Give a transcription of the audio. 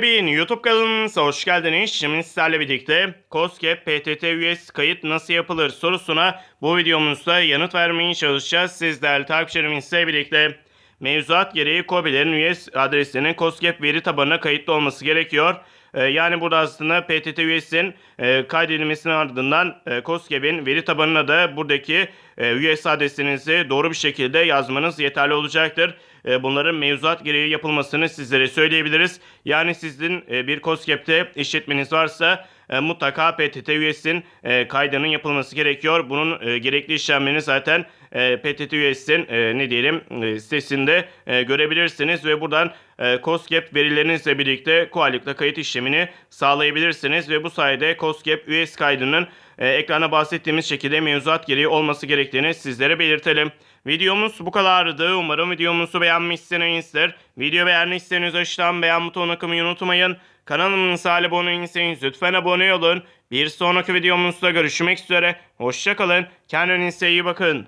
Bin YouTube kanalımıza hoş geldiniz. Şimdi sizlerle birlikte COSGAP PTT üyesi kayıt nasıl yapılır sorusuna bu videomuzda yanıt vermeye çalışacağız. Siz değerli takipçilerimizle birlikte mevzuat gereği COBİ'lerin üyesi adresinin COSGAP veri tabanına kayıtlı olması gerekiyor. Ee, Yani burada aslında PTT üyesinin e, kaydedilmesinin ardından e, COSGAP'in veri tabanına da buradaki e, üyesi adresinizi doğru bir şekilde yazmanız yeterli olacaktır. Bunların mevzuat gereği yapılmasını sizlere söyleyebiliriz. Yani sizin bir COSGAP'te işletmeniz varsa mutlaka PTT üyesinin kaydının yapılması gerekiyor. Bunun gerekli işlemlerini zaten e, PTT üyesinin e, ne diyelim e, sitesinde e, görebilirsiniz ve buradan e, COSGAP verilerinizle birlikte kolaylıkla kayıt işlemini sağlayabilirsiniz ve bu sayede COSGAP üyesi kaydının e, ekrana bahsettiğimiz şekilde mevzuat gereği olması gerektiğini sizlere belirtelim. Videomuz bu kadardı. Umarım videomuzu beğenmişsinizdir. Video beğendiyseniz aşağıdan beğen butonuna kılmayı unutmayın. Kanalımıza abone değilseniz lütfen abone olun. Bir sonraki videomuzda görüşmek üzere. Hoşçakalın. Kendinize iyi bakın.